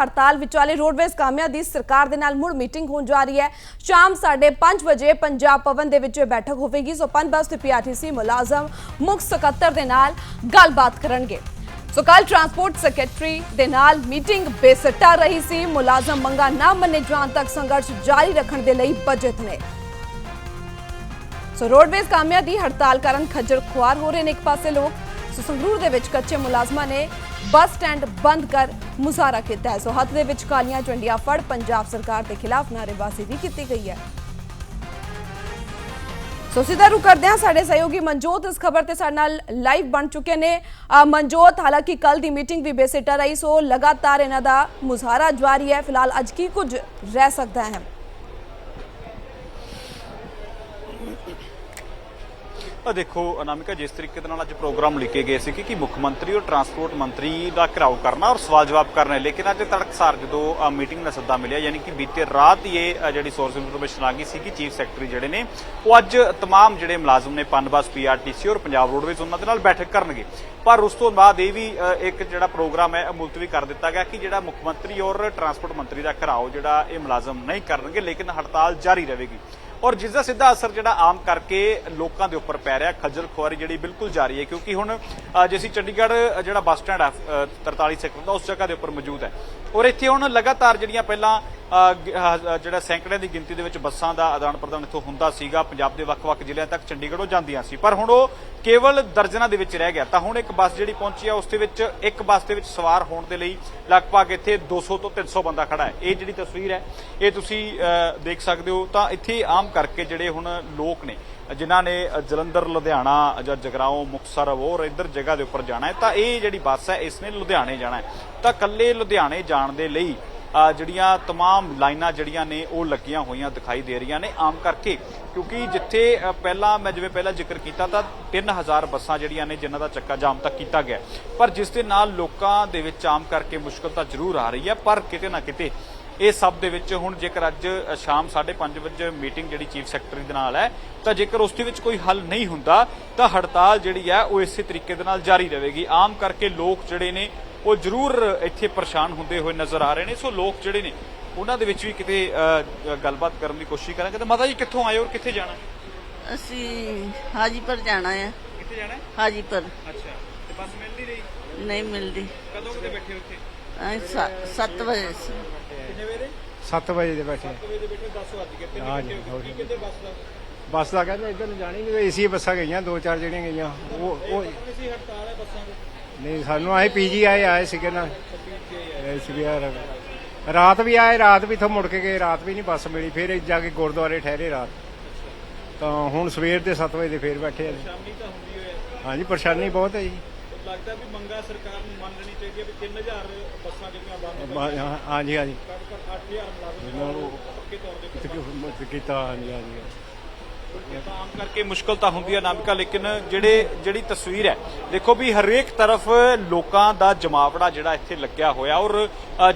ਹੜਤਾਲ ਵਿਚਾਲੇ ਰੋਡਵੇਜ਼ ਕਾਮਿਆਂ ਦੀ ਸਰਕਾਰ ਦੇ ਨਾਲ ਮੁੜ ਮੀਟਿੰਗ ਹੋਣ ਜਾ ਰਹੀ ਹੈ। ਸ਼ਾਮ 5:30 ਵਜੇ ਪੰਜਾਬ ਭਵਨ ਦੇ ਵਿੱਚ ਬੈਠਕ ਹੋਵੇਗੀ। ਸੋ ਪੰਜ ਤੇ ਪੀਆਰਟੀਸੀ ਮੁਲਾਜ਼ਮ, ਮੁੱਖ ਸਕੱਤਰ ਦੇ ਨਾਲ ਗੱਲਬਾਤ ਕਰਨਗੇ। ਸੋ ਕੱਲ ਟਰਾਂਸਪੋਰਟ ਸੈਕਟਰੀ ਦੇ ਨਾਲ ਮੀਟਿੰਗ ਬੇਸੱਟਾ ਰਹੀ ਸੀ। ਮੁਲਾਜ਼ਮ ਮੰਗਾ ਨਾ ਮੰਨੇ ਜਾਣ ਤੱਕ ਸੰਘਰਸ਼ ਜਾਰੀ ਰੱਖਣ ਦੇ ਲਈ ਬਜਟ ਨੇ। ਸੋ ਰੋਡਵੇਜ਼ ਕਾਮਿਆਂ ਦੀ ਹੜਤਾਲ ਕਾਰਨ ਖੱਜਲ ਖੁਆਰ ਹੋ ਰਹੇ ਨੇ ਇੱਕ ਪਾਸੇ ਲੋਕ। ਸੋ ਸੰਗਰੂਰ ਦੇ ਵਿੱਚ ਕੱਚੇ ਮੁਲਾਜ਼ਮਾਂ ਨੇ ਬੱਸ ਸਟੈਂਡ ਬੰਦ ਕਰ ਮੁਜ਼ਾਹਰਾ ਕੀਤਾ ਹੈ। ਸੋ ਹੱਥ ਦੇ ਵਿੱਚ ਕਾਲੀਆਂ ਝੰਡੀਆਂ ਫੜ ਪੰਜਾਬ ਸਰਕਾਰ ਦੇ ਖਿਲਾਫ ਨਾਅਰੇਬਾਜ਼ੀ ਵੀ ਕੀਤੀ ਗਈ ਹੈ। ਸੋ ਸਿੱਧਾ ਰੂ ਕਰਦੇ ਹਾਂ ਸਾਡੇ ਸਹਿਯੋਗੀ ਮਨਜੋਤ, ਇਸ ਖਬਰ ਤੇ ਸਾਡੇ ਨਾਲ ਲਾਈਵ ਬਣ ਚੁੱਕੇ ਨੇ। ਮਨਜੋਤ, ਹਾਲਾਂਕਿ ਕੱਲ ਦੀ ਮੀਟਿੰਗ ਵੀ ਬੇਸਿੱਟਾ ਰਹੀ, ਸੋ ਲਗਾਤਾਰ ਇਹਨਾਂ ਦਾ ਮੁਜ਼ਾਹਰਾ ਜਾਰੀ ਹੈ। ਫਿਲਹਾਲ ਅੱਜ ਕੀ ਕੁਝ ਰਹਿ ਸਕਦਾ ਹੈ? ਆ ਦੇਖੋ ਅਨਾਮਿਕਾ ਜਿਸ ਤਰੀਕੇ ਦੇ ਨਾਲ ਅੱਜ ਪ੍ਰੋਗਰਾਮ ਲਿਖੇ ਗਏ ਸੀ ਕਿ ਮੁੱਖ ਮੰਤਰੀ ਔਰ ਟਰਾਂਸਪੋਰਟ ਮੰਤਰੀ ਦਾ ਘਿਰਾਓ ਕਰਨਾ ਔਰ ਸਵਾਲ ਜਵਾਬ ਕਰਨਾ ਹੈ। ਲੇਕਿਨ ਅੱਜ ਤੜਕਸਾਰ ਜਦੋਂ ਮੀਟਿੰਗ ਦਾ ਸੱਦਾ ਮਿਲਿਆ ਯਾਨੀ ਕਿ ਬੀਤੇ ਰਾਤ ਹੀ ਇਹ ਅ, ਜਿਹੜੀ ਸੋਰਸ ਇਨਫੋਰਮੇਸ਼ਨ ਆ ਗਈ ਸੀ ਕਿ ਚੀਫ ਸੈਕਟਰੀ ਜਿਹੜੇ ਨੇ ਉਹ ਅੱਜ तमाम ਜਿਹੜੇ ਮੁਲਾਜ਼ਮ ਨੇ ਪਨਬਸ ਪੀਆਰਟੀਸੀ ਔਰ ਪੰਜਾਬ ਰੋਡਵੇਜ਼ ਉਹਨਾਂ ਦੇ ਨਾਲ ਬੈਠਕ ਕਰਨਗੇ ਪਰ ਉਸ ਤੋਂ ਬਾਅਦ ਇਹ ਵੀ ਅ, ਇੱਕ ਜਿਹੜਾ ਪ੍ਰੋਗਰਾਮ ਹੈ ਇਹ ਮੁਲਤਵੀ ਕਰ ਦਿੱਤਾ ਗਿਆ ਕਿ ਜਿਹੜਾ ਮੁੱਖ ਮੰਤਰੀ ਔਰ ਟਰਾਂਸਪੋਰਟ ਮੰਤਰੀ ਦਾ ਘਿਰਾਓ ਜਿਹੜਾ ਇਹ ਮੁਲਾਜ਼ਮ ਨਹੀਂ ਕਰਨਗੇ ਲੇਕਿਨ ਹੜਤਾਲ ਜਾਰੀ ਰਹੇਗੀ ਔਰ ਜਿਸ ਦਾ ਸਿੱਧਾ ਅਸਰ ਜਿਹੜਾ ਆਮ ਕਰਕੇ ਲੋਕਾਂ ਦੇ ਉੱਪਰ ਪੈ ਰਿਹਾ ਖੱਜਲ ਖੁਆਰੀ ਜਿਹੜੀ ਬਿਲਕੁਲ ਜਾਰੀ ਹੈ ਕਿਉਂਕਿ ਹੁਣ ਜੇ ਅਸੀਂ ਚੰਡੀਗੜ੍ਹ ਜਿਹੜਾ ਬੱਸ ਸਟੈਂਡ ਹੈ ਅ, 43 ਸੈਕਟਰ ਦਾ ਉਸ ਜਗ੍ਹਾ ਦੇ ਉੱਪਰ ਮੌਜੂਦ ਹੈ। ਔਰ ਇੱਥੇ ਹੁਣ ਲਗਾਤਾਰ ਜਿਹੜੀਆਂ ਪਹਿਲਾਂ ਜਿਹੜਾ ਸੈਂਕੜੇ ਦੀ ਗਿਣਤੀ ਦੇ ਵਿੱਚ ਬੱਸਾਂ ਦਾ ਆਦਾਨ ਪ੍ਰਦਾਨ ਇੱਥੋਂ ਹੁੰਦਾ ਸੀਗਾ, ਪੰਜਾਬ ਦੇ ਵੱਖ-ਵੱਖ ਜ਼ਿਲ੍ਹਿਆਂ ਤੱਕ ਚੰਡੀਗੜ੍ਹੋਂ ਜਾਂਦੀਆਂ ਸੀ। ਪਰ ਹੁਣ ਉਹ ਕੇਵਲ ਦਰਜਨਾਂ ਦੇ ਵਿੱਚ ਰਹਿ ਗਿਆ। ਤਾਂ ਹੁਣ ਇੱਕ ਬੱਸ ਜਿਹੜੀ ਪਹੁੰਚੀ ਆ, ਉਸ ਦੇ ਵਿੱਚ ਇੱਕ ਬੱਸ ਦੇ ਵਿੱਚ ਸਵਾਰ ਹੋਣ ਦੇ ਲਈ ਲਗਭਗ ਇੱਥੇ 200 ਤੋਂ 300 ਬੰਦਾ ਖੜਾ ਹੈ। ਇਹ ਜਿਹੜੀ ਤਸਵੀਰ ਹੈ, ਇਹ ਤੁਸੀਂ ਦੇਖ ਸਕਦੇ ਹੋ। ਤਾਂ ਇੱਥੇ ਆਮ ਕਰਕੇ ਜਿਹੜੇ ਹੁਣ ਲੋਕ ਨੇ, ਜਿਨ੍ਹਾਂ ਨੇ ਜਲੰਧਰ, ਲੁਧਿਆਣਾ ਜਾਂ ਜਗਰਾਓ ਮੁਕਤਸਰ ਹੋਰ ਇੱਧਰ ਜਗ੍ਹਾ ਦੇ ਉੱਪਰ ਜਾਣਾ ਹੈ, ਤਾਂ ਇਹ ਜਿਹੜੀ ਬੱਸ ਹੈ, ਇਸ ਨੇ ਲੁਧਿਆਣੇ ਜਾਣਾ ਹੈ। ਤਾਂ ਕੱਲੇ ਲੁਧਿਆਣੇ ਜਾਣ ਦੇ ਲਈ ਜਿਹੜੀਆਂ तमाम ਲਾਈਨਾਂ ਜਿਹੜੀਆਂ ਨੇ ਉਹ ਲੱਗੀਆਂ ਹੋਈਆਂ ਦਿਖਾਈ ਦੇ ਰਹੀਆਂ ਨੇ ਆਮ ਕਰਕੇ ਕਿਉਂਕਿ ਜਿੱਥੇ ਅ, ਪਹਿਲਾਂ ਮੈਂ ਜਿਵੇਂ ਪਹਿਲਾਂ ਜ਼ਿਕਰ ਕੀਤਾ ਤਾਂ 3000 ਬੱਸਾਂ ਜਿਹੜੀਆਂ ਨੇ ਜਿਨ੍ਹਾਂ ਦਾ ਚੱਕਾ ਜਾਮ ਤੱਕ ਕੀਤਾ ਗਿਆ ਪਰ ਜਿਸ ਦੇ ਨਾਲ ਲੋਕਾਂ ਦੇ ਵਿੱਚ ਆਮ ਕਰਕੇ ਮੁਸ਼ਕਲ ਤਾਂ ਜ਼ਰੂਰ ਆ ਰਹੀ ਹੈ ਪਰ ਕਿਤੇ ਨਾ ਕਿਤੇ ਇਹ ਸਭ ਦੇ ਵਿੱਚ ਹੁਣ ਜੇਕਰ ਅੱਜ ਅ, ਸ਼ਾਮ 5:30 ਵਜੇ ਮੀਟਿੰਗ ਜਿਹੜੀ ਚੀਫ ਸੈਕਟਰੀ ਦੇ ਨਾਲ ਹੈ ਤਾਂ ਜੇਕਰ ਉਸ ਦੇ ਵਿੱਚ ਕੋਈ ਹੱਲ ਨਹੀਂ ਹੁੰਦਾ ਤਾਂ ਹੜਤਾਲ ਜਿਹੜੀ ਹੈ ਉਹ ਇਸੇ ਤਰੀਕੇ ਦੇ ਨਾਲ ਜਾਰੀ ਰਹੇਗੀ ਆਮ ਕਰਕੇ ਲੋਕ ਜਿਹੜੇ ਨੇ ਉਹ ਜ਼ਰੂਰ ਇੱਥੇ ਪਰੇਸ਼ਾਨ ਹੁੰਦੇ ਹੋਏ ਨਜ਼ਰ ਆ ਰਹੇ ਨੇ। ਸੋ ਲੋਕ ਜਿਹੜੇ ਨੇ ਉਹਨਾਂ ਦੇ ਵਿੱਚ ਵੀ ਕਿਤੇ ਗੱਲਬਾਤ ਕਰਨ ਦੀ ਕੋਸ਼ਿਸ਼ ਕਰਾਂਗੇ। ਤਾਂ ਮਾਤਾ ਜੀ ਕਿੱਥੋਂ ਆਏ ਹੋ ਔਰ ਕਿੱਥੇ ਜਾਣਾ? ਅਸੀਂ ਹਾਜੀਪੁਰ ਜਾਣਾ ਹੈ ਕਿੱਥੇ ਜਾਣਾ ਹਾਜੀਪੁਰ। ਅੱਛਾ। ਤੇ ਬੱਸ ਮਿਲ ਨਹੀਂ? ਰਹੀ ਨਹੀਂ ਮਿਲਦੀ। ਕਦੋਂ ਕਿਤੇ ਬੈਠੇ ਉੱਥੇ ਅਸੀਂ 7 ਵਜੇ ਸੀ। ਕਿੰਨੇ ਵਜੇ? 7 ਵਜੇ ਦੇ ਬੈਠੇ। ਵਜੇ ਦੇ ਬੈਠੇ 10 ਵਜ ਗਏ। ਹਾਂ ਜੀ, ਹੋਰ ਕੀ ਕਹਿੰਦੇ ਬੱਸ ਦਾ? ਬੱਸ ਦਾ ਕਹਿੰਦੇ ਇੱਧਰ ਨੂੰ ਜਾਣੀ ਨਹੀਂ ਏਸੀ ਬੱਸਾਂ ਗਈਆਂ ਦੋ ਚਾਰ ਜਿਹੜੀਆਂ ਗਈਆਂ। ਉਹ ਉਹ ਸੀ ਹੜਤਾਲ ਹੈ ਬੱਸਾਂ ਦੀ। ਨਹੀਂ ਸਾਨੂੰ ਆਏ ਪੀਜੀ ਆਏ ਆਏ ਸੀਗੇ ਨਾ। ਐਸਬੀਆਰ ਰਾਤ ਵੀ ਆਏ ਰਾਤ ਵੀ ਇੱਥੋਂ ਮੁੜ ਕੇ ਗਏ ਰਾਤ ਵੀ ਨਹੀਂ ਬੱਸ ਮਿਲੀ ਫਿਰ ਜਾ ਕੇ ਗੁਰਦੁਆਰੇ ਠਹਿਰੇ ਰਾਤ। ਤਾਂ ਹੁਣ ਸਵੇਰ ਦੇ 7 ਵਜੇ ਦੇ ਫੇਰ ਬੈਠੇ ਆ। ਜੀ। ਸ਼ਾਮੀ ਤਾਂ ਹੁੰਦੀ ਹੋਇਆ ਹਾਂਜੀ ਪਰੇਸ਼ਾਨੀ ਬਹੁਤ ਹੈ ਜੀ। ਲੱਗਦਾ ਵੀ ਮੰਗਾ ਸਰਕਾਰ ਨੂੰ ਮੰਨ ਲੈਣੀ ਚਾਹੀਦੀ ਹੈ ਵੀ 3000 ਬੱਸਾਂ ਜਿਹੜੀਆਂ ਬੰਦ ਬਾ- ਹਾਂ- ਹਾਂਜੀ ਹਾਂਜੀ। ਕਰ ਕਰ 8000 ਮੁਲਾਜ਼ਮ ਪੱਕੇ ਤੌਰ ਤੇ ਕੀਤਾ- ਹਾਂਜੀ ਹਾਂਜੀ। ਆਮ ਕਰਕੇ ਮੁਸ਼ਕਲ ਤਾਂ ਹੁੰਦੀ ਹੈ ਨਾਮਿਕਾ ਲੇਕਿਨ ਜਿਹੜੇ, ਜਿਹੜੀ ਤਸਵੀਰ ਹੈ, ਦੇਖੋ ਵੀ ਹਰੇਕ ਤਰਫ ਲੋਕਾਂ ਦਾ ਜਮਾਵੜਾ ਜਿਹੜਾ ਇੱਥੇ ਲੱਗਿਆ ਹੋਇਆ ਔਰ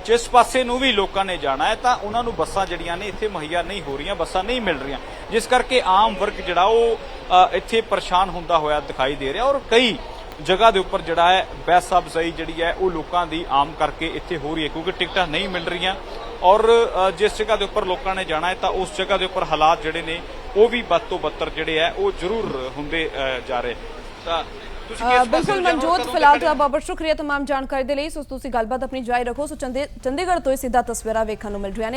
ਜਿਸ ਪਾਸੇ ਨੂੰ ਵੀ ਲੋਕਾਂ ਨੇ ਜਾਣਾ ਹੈ, ਤਾਂ ਉਹਨਾਂ ਨੂੰ ਬੱਸਾਂ ਜਿਹੜੀਆਂ ਨੇ ਇੱਥੇ ਮੁਹੱਈਆ ਨਹੀਂ ਹੋ ਰਹੀਆਂ, ਬੱਸਾਂ ਨਹੀਂ ਮਿਲ ਰਹੀਆਂ। ਜਿਸ ਕਰਕੇ ਆਮ ਵਰਗ ਜਿਹੜਾ ਉਹ ਇੱਥੇ ਪਰੇਸ਼ਾਨ ਹੁੰਦਾ ਹੋਇਆ ਦਿਖਾਈ ਦੇ ਰਿਹਾ ਔਰ ਕਈ ਜਗ੍ਹਾ ਦੇ ਉੱਪਰ ਜਿਹੜਾ ਹੈ ਬੈਸ ਅਫਜ਼ਾਈ ਜਿਹੜੀ ਹੈ, ਉਹ ਲੋਕਾਂ ਦੀ ਆਮ ਕਰਕੇ ਇੱਥੇ ਹੋ ਰਹੀ ਹੈ, ਕਿਉਂਕਿ ਟਿਕਟਾਂ ਨਹੀਂ ਮਿਲ ਰਹੀਆਂ ਔਰ ਜਿਸ ਜਗ੍ਹਾ ਦੇ ਉੱਪਰ ਲੋਕਾਂ ਨੇ ਜਾਣਾ ਹੈ, ਤਾਂ ਉਸ ਜਗ੍ਹਾ ਦੇ ਉੱਪਰ ਹਾਲਾਤ ਜਿਹੜੇ ਨੇ ਉਹ ਵੀ ਵੱਧ ਤੋਂ ਬੱਤਰ ਜਿਹੜੇ ਹੈ ਉਹ ਜ਼ਰੂਰ ਹੁੰਦੇ ਅ, ਜਾ ਰਹੇ ਤਾਂ ਤੁਸੀਂ ਕਿਸ ਅ, ਪਾਸੇ ਬਿਲਕੁਲ ਨੂੰ ਜਾਣਾ, ਮਨਜੋਤ ਕਦੋਂ ਫਿਲਹਾਲ ਤੱਕ ਤੁਹਾਡਾ ਬਹੁਤ ਸ਼ੁਕਰੀਆ तमाम ਜਾਣਕਾਰੀ ਦੇ ਲਈ ਸੋ ਤੁਸੀਂ ਗੱਲਬਾਤ ਆਪਣੀ ਜਾਰੀ ਰੱਖੋ ਸੋ ਚੰਦੇ ਚੰਡੀਗੜ੍ਹ ਤੋਂ ਇਹ ਸਿੱਧਾ ਤਸਵੀਰਾਂ ਵੇਖਣ ਨੂੰ ਮਿਲ ਰਹੀਆਂ ਨੇ